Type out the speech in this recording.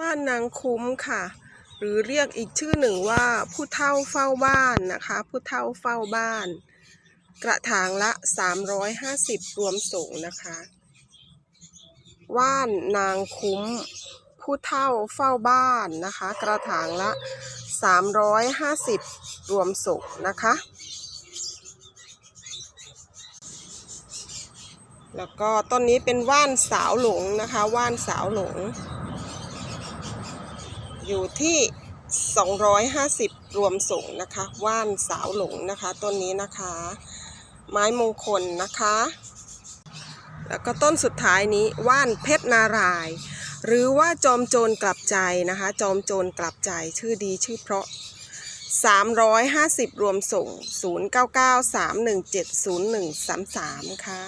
บ้านนางคุ้มค่ะ หรือเรียกอีกชื่อหนึ่งว่าผู้เฒ่าเฝ้าบ้านนะคะ ผู้เฒ่าเฝ้าบ้าน กระถางละ 350 รวมส่งนะคะ ว่านนางคุ้ม ผู้เฒ่าเฝ้าบ้านนะคะ กระถางละ 350 รวมส่งนะคะแล้วก็ต้นนี้เป็นว่านสาวหลงนะคะ ว่านสาวหลง อยู่ที่ 250 รวมส่งนะคะ ว่านสาวหลงนะคะ ต้นนี้นะคะ ไม้มงคลนะคะ แล้วก็ต้นสุดท้ายนี้ว่านเพชรนารายหรือว่าจอมโจรกลับใจนะคะ จอมโจรกลับใจชื่อดีชื่อเพราะ 350 รวมส่ง 0993170133 ค่ะ